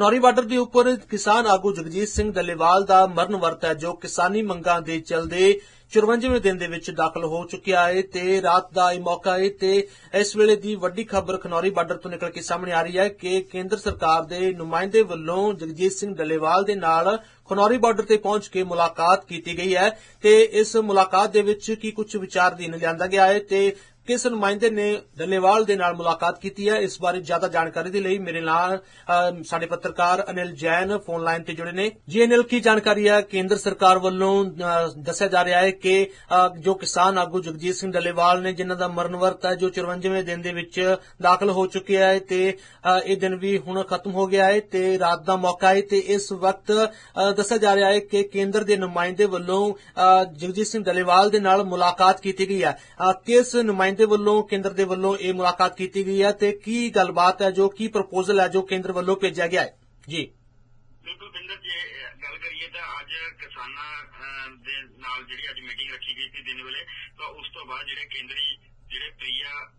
Khanauri border ਦੇ ਉੱਪਰ ਕਿਸਾਨ ਆਗੂ ਜਗਜੀਤ ਸਿੰਘ ਡੱਲੇਵਾਲ ਦਾ ਮਰਨ ਵਰਤ ਹੈ, ਜੋ ਕਿਸਾਨੀ ਮੰਗਾਂ ਦੇ ਚਲਦੇ 54ਵੇਂ ਦਿਨ ਦੇ ਵਿੱਚ ਦਾਖਲ ਹੋ ਚੁੱਕਿਆ ਹੈ ਤੇ ਰਾਤ ਦਾ ਇਹ ਮੌਕਾ ਹੈ ਤੇ ਇਸ ਵੇਲੇ ਦੀ ਵੱਡੀ ਖਬਰ ਖਨੌਰੀ ਬਾਰਡਰ ਤੋਂ ਨਿਕਲ ਕੇ ਸਾਹਮਣੇ ਆ ਰਹੀ ਹੈ ਕਿ ਕੇਂਦਰ ਸਰਕਾਰ ਦੇ ਨੁਮਾਇੰਦੇ ਵੱਲੋਂ ਜਗਜੀਤ ਸਿੰਘ ਡੱਲੇਵਾਲ ਦੇ ਨਾਲ ਖਨੌਰੀ ਬਾਰਡਰ ਤੇ ਪਹੁੰਚ ਕੇ ਮੁਲਾਕਾਤ ਕੀਤੀ ਗਈ ਹੈ ਤੇ ਇਸ ਮੁਲਾਕਾਤ ਦੇ ਵਿੱਚ ਕੀ ਕੁਝ ਵਿਚਾਰ ਦੀਨ ਲਿਆਂਦਾ ਗਿਆ ਹੈ ਤੇ ਕਿਸ ਨੁਮਾਇੰਦੇ ਨੇ ਡੱਲੇਵਾਲ ਦੇ ਨਾਲ ਮੁਲਾਕਾਤ ਕੀਤੀ ਹੈ? ਇਸ ਬਾਰੇ ਜ਼ਿਆਦਾ ਜਾਣਕਾਰੀ ਦੇ ਲਈ ਮੇਰੇ ਨਾਲ ਸਾਡੇ ਪੱਤਰਕਾਰ ਅਨਿਲ ਜੈਨ ਫੋਨ ਲਾਈਨ ਤੇ ਜੁੜੇ ਨੇ। ਜੀ ਅਨਿਲ ਕੀ ਜਾਣਕਾਰੀ ਹੈ? ਕੇਂਦਰ ਸਰਕਾਰ ਵੱਲੋਂ ਦੱਸਿਆ ਜਾ ਰਿਹਾ ਹੈ ਕਿ ਜੋ ਕਿਸਾਨ ਆਗੂ ਜਗਜੀਤ ਸਿੰਘ ਡੱਲੇਵਾਲ ਨੇ ਜਿਨ੍ਹਾਂ ਦਾ ਮਰਨ ਵਰਤ ਹੈ ਜੋ 54ਵੇਂ ਦਿਨ ਦੇ ਵਿੱਚ ਦਾਖਲ ਹੋ ਚੁੱਕਿਆ ਹੈ ਤੇ ਇਹ ਦਿਨ ਵੀ ਹੁਣ ਖਤਮ ਹੋ ਗਿਆ ਹੈ ਤੇ ਰਾਤ ਦਾ ਮੌਕਾ ਹੈ ਤੇ ਇਸ ਵਕਤ ਅ, ਦੱਸਿਆ ਜਾ ਰਿਹਾ ਹੈ ਕਿ ਕੇਂਦਰ ਦੇ ਨੁਮਾਇੰਦੇ ਵੱਲੋਂ ਜਗਜੀਤ ਸਿੰਘ ਡੱਲੇਵਾਲ ਦੇ ਨਾਲ ਮੁਲਾਕਾਤ ਕੀਤੀ ਗਈ ਹੈ। ਕਿਸ ਨੁਮਾਇੰਦੇ ਵੱਲੋਂ, ਕੇਂਦਰ ਦੇ ਵੱਲੋਂ ਇਹ ਮੁਲਾਕਾਤ ਕੀਤੀ ਗਈ ਹੈ ਤੇ ਕੀ ਗੱਲਬਾਤ ਹੈ ਜੋ, ਕੀ ਪ੍ਰਪੋਜ਼ਲ ਹੈ ਜੋ ਕੇਂਦਰ ਵੱਲੋਂ ਭੇਜਿਆ ਗਿਆ ਹੈ? ਜੀ। ਬਿਲਕੁਲ ਬਿੰਦਰ ਜੇ ਗੱਲ ਕਰੀਏ ਤਾਂ ਅੱਜ ਕਿਸਾਨਾਂ ਦੇ ਨਾਲ ਜਿਹੜੀ ਅੱਜ ਮੀਟਿੰਗ ਰੱਖੀ ਗਈ ਸੀ ਦਿਨ ਵੇਲੇ, ਤਾਂ ਉਸ ਤੋਂ ਬਾਅਦ ਜਿਹੜੇ ਕੇਂਦਰੀ, ਜਿਹੜੇ ਪ੍ਰਿਆ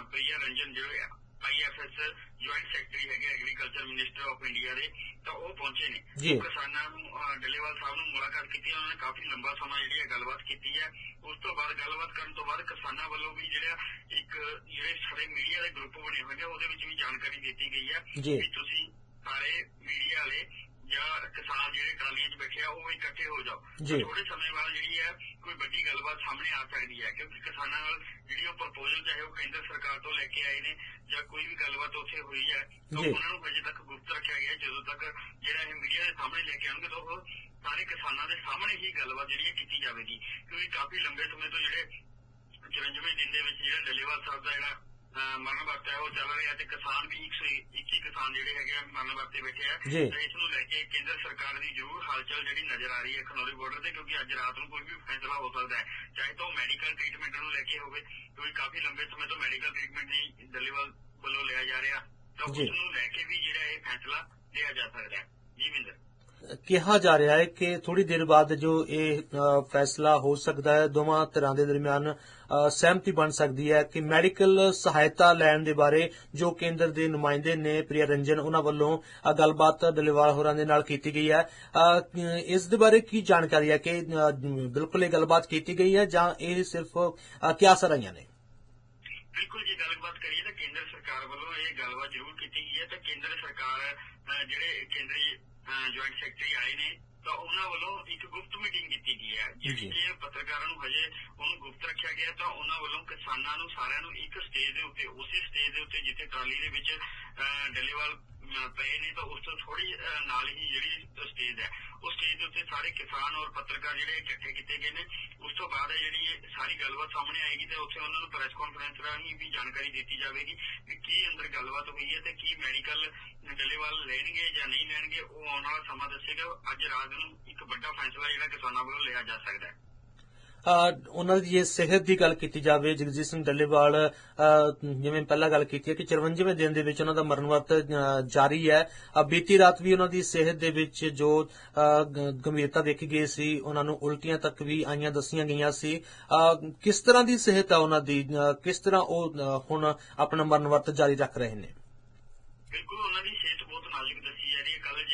ਪ੍ਰਿਆ ਰੰਜਨ ਜਿਹੜੇ ਆਈਐਫਐਸ ਜੁਆਇੰਟ ਸੈਕਟਰੀ ਹੈਗੇ ਐਗਰੀਕਲਚਰ ਮਿਨਿਸਟਰ ਆਫ ਇੰਡੀਆ ਦੇ ਤਾਂ ਉਹ ਪਹੁੰਚੇ ਨੇ ਜੀ। ਕਿਸਾਨਾਂ ਨੂੰ ਡੱਲੇਵਾਲ ਸਾਹਿਬ ਨੂੰ ਮੁਲਾਕਾਤ ਕੀਤੀ ਉਹਨਾਂ ਨੇ ਕਾਫੀ ਲੰਬਾ ਸਮਾਂ ਜਿਹੜੀ ਹੈ ਗੱਲਬਾਤ ਕੀਤੀ ਹੈ ਉਸ ਤੋਂ ਬਾਅਦ ਗੱਲਬਾਤ ਕਰਨ ਤੋਂ ਬਾਅਦ ਕਿਸਾਨਾਂ ਵੱਲੋਂ ਵੀ ਜਿਹੜਾ ਇੱਕ ਜਿਹੜੇ ਸਾਰੇ ਮੀਡੀਆ ਦੇ ਗਰੁੱਪ ਬਣੇ ਹੋਏ ਨੇ ਉਹਦੇ ਵਿੱਚ ਵੀ ਜਾਣਕਾਰੀ ਦਿੱਤੀ ਗਈ ਹੈ। ਵੀ ਤੁਸੀਂ ਸਾਰੇ ਮੀਡੀਆ ਵਾਲੇ ਜਾਂ ਕਿਸਾਨ ਜਿਹੜੇ ਟਰਾਲੀਆਂ 'ਚ ਬੈਠੇ ਆ ਉਹ ਇਕੱਠੇ ਹੋ ਜਾਓ। ਥੋੜੇ ਸਮੇਂ ਬਾਅਦ ਜਿਹੜੀ ਹੈ ਕੋਈ ਵੱਡੀ ਗੱਲਬਾਤ ਸਾਹਮਣੇ ਆ ਸਕਦੀ ਹੈ ਕਿਉਂਕਿ ਕਿਸਾਨਾਂ ਨਾਲ ਜਿਹੜੀ ਉਹ ਪ੍ਰਪੋਜ਼ਲ ਚਾਹੇ ਉਹ ਕੇਂਦਰ ਸਰਕਾਰ ਤੋਂ ਲੈ ਕੇ ਆਏ ਨੇ ਜਾਂ ਕੋਈ ਵੀ ਗੱਲਬਾਤ ਉੱਥੇ ਹੋਈ ਹੈ ਤਾਂ। ਉਹਨਾਂ ਨੂੰ ਹਜੇ ਤੱਕ ਗੁਪਤ ਰੱਖਿਆ ਗਿਆ। ਜਦੋਂ ਤੱਕ ਜਿਹੜਾ ਇਹ ਮੀਡੀਆ ਦੇ ਸਾਹਮਣੇ ਲੈ ਕੇ ਆਉਣਗੇ ਤਾਂ ਉਹ ਸਾਰੇ ਕਿਸਾਨਾਂ ਦੇ ਸਾਹਮਣੇ ਹੀ ਗੱਲਬਾਤ ਜਿਹੜੀ ਹੈ ਕੀਤੀ ਜਾਵੇਗੀ ਕਿਉਂਕਿ ਕਾਫੀ ਲੰਬੇ ਸਮੇਂ ਤੋਂ ਜਿਹੜੇ 54ਵੇਂ ਦਿਨ ਦੇ ਵਿੱਚ ਜਿਹੜਾ ਡੱਲੇਵਾਲ ਸਾਹਿਬ ਦਾ ਜਿਹੜਾ ਮਰਨ ਵਰਤ ਉਹ ਚੱਲ ਰਿਹਾ ਤੇ ਕਿਸਾਨ ਵੀ 121 ਕਿਸਾਨ ਜਿਹੜੇ ਹੈਗੇ ਆ ਮਰਨ ਵਰਤੇ ਬੈਠੇ ਆ। ਜੀ। ਤੇ ਇਸ ਨੂੰ ਲੈ ਕੇ ਕੇਂਦਰ ਸਰਕਾਰ ਦੀ ਜ਼ਰੂਰ ਹਲਚਲ ਜਿਹੜੀ ਨਜ਼ਰ ਆ ਰਹੀ ਹੈ ਖਨੌਰੀ ਬਾਰਡਰ ਤੇ ਕਿਉਂਕਿ ਅੱਜ ਰਾਤ ਨੂੰ ਕੋਈ ਵੀ ਫੈਸਲਾ ਹੋ ਸਕਦਾ ਹੈ। ਚਾਹੇ ਤਾਂ ਉਹ ਮੈਡੀਕਲ ਟ੍ਰੀਟਮੈਂਟ ਨੂੰ ਲੈ ਕੇ ਹੋਵੇ ਕਿਉਂਕਿ ਕਾਫੀ ਲੰਬੇ ਸਮੇਂ ਤੋਂ ਮੈਡੀਕਲ ਟ੍ਰੀਟਮੈਂਟ ਨਹੀਂ ਡੱਲੇਵਾਲ ਵੱਲੋਂ ਲਿਆ ਜਾ ਰਿਹਾ। ਤਾਂ ਉਸ। ਨੂੰ ਲੈ ਕੇ ਵੀ ਜਿਹੜਾ ਇਹ ਫੈਸਲਾ ਲਿਆ ਜਾ ਸਕਦਾ ਹੈ। ਜੀ ਵਿੰਦਰ ਕਿਹਾ ਜਾ ਰਿਹਾ ਹੈ ਕਿ ਥੋੜੀ ਦੇਰ ਬਾਅਦ ਜੋ ਇਹ ਫੈਸਲਾ ਹੋ ਸਕਦਾ ਹੈ ਦੋਵਾਂ ਧਿਰਾਂ ਦੇ ਦਰਮਿਆਨ ਸਹਿਮਤੀ ਬਣ ਸਕਦੀ ਹੈ ਕਿ ਮੈਡੀਕਲ ਸਹਾਇਤਾ ਲੈਣ ਦੇ ਬਾਰੇ ਜੋ ਕੇਂਦਰ ਦੇ ਨੁਮਾਇੰਦੇ ਨੇ ਪ੍ਰਿਆ ਰੰਜਨ ਉਹਨਾਂ ਵੱਲੋਂ ਗੱਲਬਾਤ ਡੱਲੇਵਾਲ ਹੋਰਾਂ ਦੇ ਨਾਲ ਕੀਤੀ ਗਈ ਹੈ। ਇਸ ਦੇ ਬਾਰੇ ਕੀ ਜਾਣਕਾਰੀ ਹੈ ਕਿ ਬਿਲਕੁਲ ਇਹ ਗੱਲਬਾਤ ਕੀਤੀ ਗਈ ਹੈ ਜਾਂ ਇਹ ਸਿਰਫ ਅ, ਕਿਆਸਾਂ ਨੇ? ਬਿਲਕੁਲ ਜੇ ਗੱਲਬਾਤ ਕਰੀਏ ਤਾਂ ਕੇਂਦਰ ਸਰਕਾਰ ਵੱਲੋਂ ਇਹ ਗੱਲਬਾਤ ਜ਼ਰੂਰ ਕੀਤੀ ਗਈ ਹੈ ਤਾਂ ਕੇਂਦਰ ਸਰਕਾਰ ਜਿਹੜੇ ਕੇਂਦਰੀ ਜੁਆਇੰਟ ਸੈਕਟਰੀ ਆਏ ਨੇ ਤਾਂ ਉਹਨਾਂ ਵੱਲੋਂ ਇੱਕ ਗੁਪਤ ਮੀਟਿੰਗ ਕੀਤੀ ਗਈ ਹੈ। ਜਿਹੜੀ ਕਿ ਪੱਤਰਕਾਰਾਂ ਨੂੰ ਹਜੇ ਉਹਨੂੰ ਗੁਪਤ ਰੱਖਿਆ ਗਿਆ ਤਾਂ ਉਹਨਾਂ ਵੱਲੋਂ ਕਿਸਾਨਾਂ ਨੂੰ ਸਾਰਿਆਂ ਨੂੰ ਇੱਕ ਸਟੇਜ ਦੇ ਉੱਤੇ ਉਸੇ ਸਟੇਜ ਦੇ ਉੱਤੇ ਜਿੱਥੇ ਟਰਾਲੀ ਦੇ ਵਿੱਚ ਡੱਲੇਵਾਲ ਪਏ ਨੇ, ਤਾਂ ਉਸ ਤੋਂ ਥੋੜੀ ਨਾਲ ਹੀ ਜਿਹੜੀ ਸਟੇਜ ਹੈ ਉਸ ਸਟੇਜ ਦੇ ਉੱਤੇ ਸਾਰੇ ਕਿਸਾਨ ਔਰ ਪੱਤਰਕਾਰ ਜਿਹੜੇ ਇਕੱਠੇ ਕੀਤੇ ਗਏ ਨੇ। ਉਸ ਤੋਂ ਬਾਅਦ ਜਿਹੜੀ ਸਾਰੀ ਗੱਲਬਾਤ ਸਾਹਮਣੇ ਆਏਗੀ, ਤੇ ਉੱਥੇ ਉਹਨਾਂ ਨੂੰ ਪ੍ਰੈਸ ਕਾਨਫਰੰਸ ਰਾਹੀਂ ਵੀ ਜਾਣਕਾਰੀ ਦਿੱਤੀ ਜਾਵੇਗੀ ਕਿ ਕੀ ਅੰਦਰ ਗੱਲਬਾਤ ਹੋਈ ਹੈ ਤੇ ਕੀ ਮੈਡੀਕਲ ਡੱਲੇਵਾਲ ਲੈਣਗੇ ਜਾਂ ਨਹੀਂ ਲੈਣਗੇ, ਉਹ ਆਉਣ ਵਾਲਾ ਸਮਾਂ ਦੱਸੇਗਾ। ਅੱਜ ਰਾਤ ਨੂੰ ਇੱਕ ਵੱਡਾ ਫੈਸਲਾ ਜਿਹੜਾ ਕਿਸਾਨਾਂ ਵੱਲੋਂ ਲਿਆ ਜਾ ਸਕਦਾ ਹੈ। ਉਹਨਾਂ ਦੀ ਜੇ ਸਿਹਤ ਦੀ ਗੱਲ ਕੀਤੀ ਜਾਵੇ, ਜਗਜੀਤ ਸਿੰਘ ਡੱਲੇਵਾਲ ਜਿਵੇਂ ਪਹਿਲਾਂ ਗੱਲ ਕੀਤੀ ਹੈ ਕਿ 54ਵੇਂ ਦਿਨ ਦੇ ਵਿੱਚ ਉਹਨਾਂ ਦਾ ਮਰਨ ਵਰਤ ਜਾਰੀ ਹੈ। ਬੀਤੀ ਰਾਤ ਵੀ ਉਹਨਾਂ ਦੀ ਸਿਹਤ ਦੇ ਵਿੱਚ ਜੋ ਗੰਭੀਰਤਾ ਦੇਖੀ ਗਈ ਸੀ, ਉਹਨਾਂ ਨੂੰ ਉਲਟੀਆਂ ਤੱਕ ਵੀ ਆਈਆਂ ਦੱਸੀਆਂ ਗਈਆਂ ਸੀ। ਕਿਸ ਤਰ੍ਹਾਂ ਦੀ ਸਿਹਤ ਹੈ ਉਹਨਾਂ ਦੀ? ਕਿਸ ਤਰ੍ਹਾਂ ਉਹ ਹੁਣ ਆਪਣਾ ਮਰਨ ਵਰਤ ਜਾਰੀ ਰੱਖ ਰਹੇ ਨੇ? ਬਿਲਕੁਲ, ਉਹਨਾਂ ਦੀ ਸਿਹਤ ਬਹੁਤ ਨਾਜ਼ੁਕ ਦੱਸੀ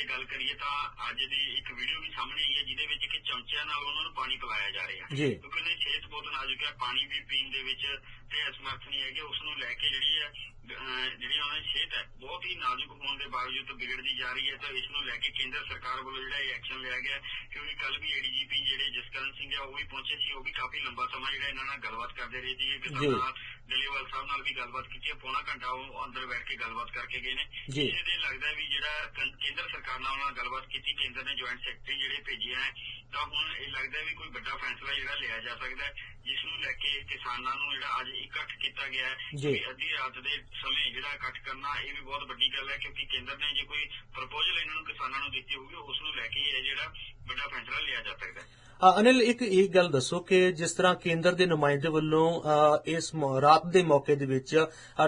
ਜਾ ਜੇ ਗੱਲ ਕਰੀਏ ਤਾਂ ਅੱਜ ਦੀ ਇੱਕ ਵੀਡੀਓ ਵੀ ਸਾਹਮਣੇ ਆਈ ਹੈ ਜਿਹਦੇ ਵਿੱਚ ਕਿ ਚਮਚਿਆਂ ਨਾਲ ਉਹਨਾਂ ਨੂੰ ਪਾਣੀ ਪਿਲਾਇਆ ਜਾ ਰਿਹਾ ਜੀ। ਕਿਉਂਕਿ ਉਹਨਾਂ ਦੀ ਸਿਹਤ ਬਹੁਤ ਨਾਜ਼ੁਕ ਹੈ ਪਾਣੀ ਵੀ ਪੀਣ ਦੇ ਵਿੱਚ ਤੇ ਅਸਮਰਥ ਨਹੀਂ ਹੈਗੇ। ਉਸ ਨੂੰ ਲੈ ਕੇ ਜਿਹੜੀ ਹੈ ਅਹ ਜਿਹੜੀ ਉਹਨਾਂ ਦੀ ਸਿਹਤ ਹੈ ਬਹੁਤ ਹੀ ਨਾਜ਼ੁਕ ਹੋਣ ਦੇ ਬਾਵਜੂਦ ਵਿਗੜਦੀ ਜਾ ਰਹੀ ਹੈ। ਤਾਂ ਇਸ ਨੂੰ ਲੈ ਕੇ ਕੇਂਦਰ ਸਰਕਾਰ ਵੱਲੋਂ ਜਿਹੜਾ ਇਹ ਐਕਸ਼ਨ ਲਿਆ ਗਿਆ ਹੈ, ਕਿਉਂਕਿ ਕੱਲ ਵੀ ਏਡੀਜੀਪੀ ਜਿਹੜੇ ਜਸਕਰਨ ਸਿੰਘ ਆ ਉਹ ਵੀ ਪਹੁੰਚੇ ਸੀ। ਉਹ ਵੀ ਕਾਫੀ ਲੰਬਾ ਸਮਾਂ ਜਿਹੜਾ ਇਹਨਾਂ ਨਾਲ ਗੱਲਬਾਤ ਕਰਦੇ ਰਹੇ ਸੀ। ਕਿਸਾਨਾਂ ਨਾਲ ਡੱਲੇਵਾਲ ਸਾਹਿਬ ਨਾਲ ਵੀ ਗੱਲਬਾਤ ਕੀਤੀ ਹੈ। ਪੌਣਾ ਘੰਟਾ ਉਹ ਅੰਦਰ ਬੈਠ ਕੇ ਗੱਲਬਾਤ ਕਰਕੇ ਗਏ ਨੇ। ਜੀ। ਇਹਦੇ ਲੱਗਦਾ ਵੀ ਜਿਹੜਾ ਕੰ- ਕੇਂਦਰ ਸਰਕਾਰ ਨਾਲ ਉਹਨਾਂ ਨਾਲ ਗੱਲਬਾਤ ਕੀਤੀ ਕੇਂਦਰ ਨੇ ਜੁਆਇੰਟ ਸੈਕਟਰੀ ਜਿਹੜੇ ਭੇਜੇ ਹੈ ਤਾਂ ਹੁਣ ਇਹ ਲੱਗਦਾ ਵੀ ਕੋਈ ਵੱਡਾ ਫੈਸਲਾ ਜਿਹੜਾ ਲਿਆ ਜਾ ਸਕਦਾ ਜਿਸ ਨੂੰ ਲੈ ਕੇ ਕਿਸਾਨਾਂ ਨੂੰ ਜਿਹੜਾ ਅੱਜ ਇਕੱਠ ਕੀਤਾ ਗਿਆ ਹੈ ਅੱਧੀ ਰਾਤ ਦੇ ਸਮੇਂ ਜਿਹੜਾ ਇਕੱਠ ਕਰਨਾ ਇਹ ਵੀ ਬਹੁਤ ਵੱਡੀ ਗੱਲ ਹੈ ਕਿਉਂਕਿ ਕੇਂਦਰ ਨੇ ਜੇ ਕੋਈ ਪ੍ਰਪੋਜ਼ਲ ਇਹਨਾਂ ਨੂੰ ਕਿਸਾਨਾਂ ਨੂੰ ਦਿੱਤੀ ਹੋਊਗੀ ਉਸ ਨੂੰ ਲੈ ਕੇ ਇਹ ਜਿਹੜਾ ਵੱਡਾ ਫੈਸਲਾ ਲਿਆ ਜਾ ਸਕਦਾ ਹੈ। ਅਨਿਲ ਇੱਕ ਇੱਕ ਗੱਲ ਦੱਸੋ ਕਿ ਜਿਸ ਤਰ੍ਹਾਂ ਕੇਂਦਰ ਦੇ ਨੁਮਾਇੰਦੇ ਵੱਲੋਂ ਇਸ ਰਾਤ ਦੇ ਮੌਕੇ ਦੇ ਵਿੱਚ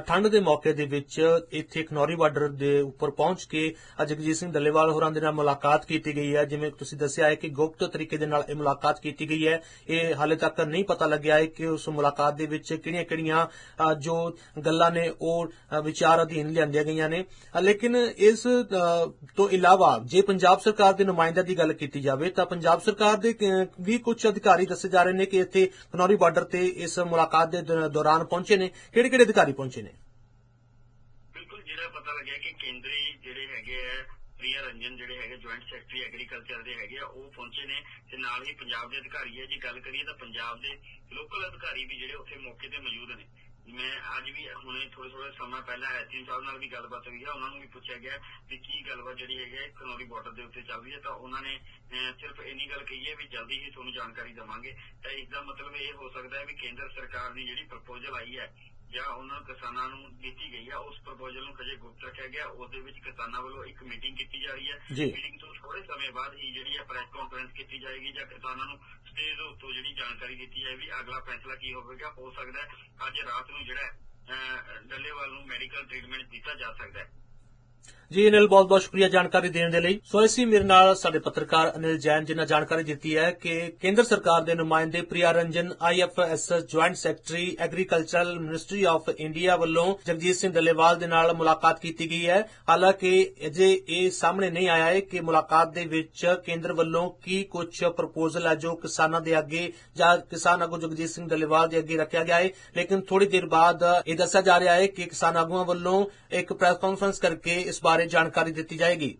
ਠੰਡ ਦੇ ਮੌਕੇ ਦੇ ਵਿੱਚ ਇੱਥੇ ਖਨੌਰੀ ਬਾਰਡਰ ਦੇ ਉੱਪਰ ਪਹੁੰਚ ਕੇ ਜਗਜੀਤ ਸਿੰਘ ਡੱਲੇਵਾਲ ਹੋਰਾਂ ਦੇ ਨਾਲ ਮੁਲਾਕਾਤ ਕੀਤੀ ਗਈ ਹੈ। ਜਿਵੇਂ ਤੁਸੀਂ ਦੱਸਿਆ ਹੈ ਕਿ ਗੁਪਤ ਤਰੀਕੇ ਦੇ ਨਾਲ ਇਹ ਮੁਲਾਕਾਤ ਕੀਤੀ ਗਈ ਹੈ। ਇਹ ਹਾਲੇ ਤੱਕ ਨਹੀਂ ਪਤਾ ਲੱਗਿਆ ਹੈ ਕਿ ਉਸ ਮੁਲਾਕਾਤ ਦੇ ਵਿੱਚ ਕਿਹੜੀਆਂ-ਕਿਹੜੀਆਂ ਜੋ ਗੱਲਾਂ ਨੇ ਉਹ ਵਿਚਾਰ ਅਧੀਨ ਲਿਆਂਦੀਆਂ ਗਈਆਂ ਨੇ। ਲੇਕਿਨ ਇਸ ਤੋਂ ਇਲਾਵਾ ਜੇ ਪੰਜਾਬ ਸਰਕਾਰ ਦੇ ਨੁਮਾਇੰਦਿਆਂ ਦੀ ਗੱਲ ਕੀਤੀ ਜਾਵੇ ਤਾਂ ਪੰਜਾਬ ਸਰਕਾਰ ਦੇ ਵੀ ਕੁਝ ਅਧਿਕਾਰੀ ਦੱਸੇ ਜਾ ਰਹੇ ਨੇ ਕਿ ਇੱਥੇ ਖਨੌਰੀ ਬਾਰਡਰ ਤੇ ਇਸ ਮੁਲਾਕਾਤ ਦੇ, ਦੌਰਾਨ ਪਹੁੰਚੇ ਨੇ। ਕਿਹੜੇ-ਕਿਹੜੇ ਅਧਿਕਾਰੀ ਪਹੁੰਚੇ ਨੇ? ਬਿਲਕੁਲ ਜਿਹੜਾ ਪਤਾ ਲੱਗਿਆ ਕਿ ਕੇਂਦਰੀ ਜਿਹੜੇ ਹੈਗੇ ਆ ਪ੍ਰਿਆ ਰੰਜਨ ਜਿਹੜੇ ਹੈਗੇ ਜੁਆਇੰਟ ਸੈਕਟਰੀ ਐਗਰੀਕਲਚਰ ਦੇ ਹੈਗੇ ਆ, ਉਹ ਪਹੁੰਚੇ ਨੇ ਤੇ ਨਾਲ ਹੀ ਪੰਜਾਬ ਦੇ ਅਧਿਕਾਰੀ ਹੈ ਜੀ ਗੱਲ ਕਰੀਏ ਤਾਂ ਪੰਜਾਬ ਦੇ ਲੋਕਲ ਅਧਿਕਾਰੀ ਵੀ ਜਿਹੜੇ ਉੱਥੇ ਮੌਕੇ ਤੇ ਮੌਜੂਦ ਨੇ। ਮੈਂ ਅੱਜ ਵੀ ਹੁਣੇ ਥੋੜੇ ਥੋੜੇ ਸਮਾਂ ਪਹਿਲਾਂ ਐਸਪੀ ਸਾਹਿਬ ਨਾਲ ਵੀ ਗੱਲਬਾਤ ਹੋਈ ਹੈ ਉਹਨਾਂ ਨੂੰ ਵੀ ਪੁੱਛਿਆ ਗਿਆ ਵੀ ਕੀ ਗੱਲਬਾਤ ਜਿਹੜੀ ਹੈਗੀ ਹੈ ਕਨੌਰੀ ਬਾਰਡਰ ਦੇ ਉੱਤੇ ਚੱਲ ਰਹੀ ਹੈ ਤਾਂ ਉਹਨਾਂ ਨੇ ਸਿਰਫ ਇੰਨੀ ਗੱਲ ਕਹੀ ਹੈ ਵੀ ਜਲਦੀ ਹੀ ਤੁਹਾਨੂੰ ਜਾਣਕਾਰੀ ਦੇਵਾਂਗੇ। ਤਾਂ ਇਸ ਦਾ ਮਤਲਬ ਇਹ ਹੋ ਸਕਦਾ ਹੈ ਵੀ ਕੇਂਦਰ ਸਰਕਾਰ ਦੀ ਜਿਹੜੀ ਪ੍ਰਪੋਜ਼ਲ ਆਈ ਹੈ ਜਾਂ ਉਹਨਾਂ ਕਿਸਾਨਾਂ ਨੂੰ ਦਿੱਤੀ ਗਈ ਆ ਉਸ ਪ੍ਰਪੋਜ਼ਲ ਨੂੰ ਹਜੇ ਗੁਪਤ ਰੱਖਿਆ ਗਿਆ ਉਸ ਦੇ ਵਿੱਚ ਕਿਸਾਨਾਂ ਵੱਲੋਂ ਇੱਕ ਮੀਟਿੰਗ ਕੀਤੀ ਜਾ ਰਹੀ ਹੈ। ਮੀਟਿੰਗ ਤੋਂ ਥੋੜੇ ਸਮੇਂ ਬਾਅਦ ਹੀ ਜਿਹੜੀ ਹੈ ਪ੍ਰੈਸ ਕਾਨਫਰੰਸ ਕੀਤੀ ਜਾਏਗੀ ਜਾਂ ਕਿਸਾਨਾਂ ਨੂੰ ਸਟੇਜ ਉੱਤੋਂ ਜਿਹੜੀ ਜਾਣਕਾਰੀ ਦਿੱਤੀ ਜਾਏਗੀ ਅਗਲਾ ਫੈਸਲਾ ਕੀ ਹੋਵੇਗਾ ਹੋ ਸਕਦਾ ਅੱਜ ਰਾਤ ਨੂੰ ਜਿਹੜਾ ਡੱਲੇਵਾਲ ਨੂੰ ਮੈਡੀਕਲ ਟ੍ਰੀਟਮੈਂਟ ਦਿੱਤਾ ਜਾ ਸਕਦਾ ਹੈ ਜੀ ਅਨਿਲ ਬਹੁਤ ਬਹੁਤ ਸ਼ੁਕਰੀਆ ਜਾਣਕਾਰੀ ਦੇਣ ਦੇ ਲਈ। ਸੋ ਇਸੀ ਮੇਰੇ ਨਾਲ ਸਾਡੇ ਪੱਤਰਕਾਰ ਅਨਿਲ ਜੈਨ ਜਿਨ੍ਹਾਂ ਜਾਣਕਾਰੀ ਦਿੱਤੀ ਹੈ ਕਿ ਕੇਂਦਰ ਸਰਕਾਰ ਦੇ ਨੁਮਾਇੰਦੇ Priya Ranjan IFS joint secretary agricultural ministry of India ਵੱਲੋਂ ਜਗਜੀਤ ਸਿੰਘ ਡੱਲੇਵਾਲ ਦੇ ਨਾਲ ਮੁਲਾਕਾਤ ਕੀਤੀ ਗਈ ਹੈ। ਹਾਲਾਂਕਿ ਅਜੇ ਇਹ ਸਾਹਮਣੇ ਨਹੀਂ ਆਇਆ ਹੈ ਕਿ ਮੁਲਾਕਾਤ ਦੇ ਵਿੱਚ ਕੇਂਦਰ ਵੱਲੋਂ ਕੀ ਕੁਝ ਪ੍ਰਪੋਜ਼ਲ ਹੈ ਜੋ ਕਿਸਾਨਾਂ ਦੇ ਅੱਗੇ ਜਾਂ ਕਿਸਾਨ ਆਗੂ ਜਗਜੀਤ ਸਿੰਘ ਡੱਲੇਵਾਲ ਦੇ ਅੱਗੇ ਰੱਖਿਆ ਗਿਆ ਹੈ। ਲੇਕਿਨ ਥੋੜੀ ਦੇਰ ਬਾਅਦ ਇਹ ਦੱਸਿਆ ਜਾ ਰਿਹਾ ਹੈ ਕਿ ਕਿਸਾਨ ਆਗੂਆਂ ਵੱਲੋਂ ਇੱਕ ਪ੍ਰੈਸ ਕਾਨਫਰੰਸ ਕਰਕੇ ਇਸ ਬਾਰੇ ਬਾਰੇ ਜਾਣਕਾਰੀ ਦਿੱਤੀ ਜਾਏਗੀ।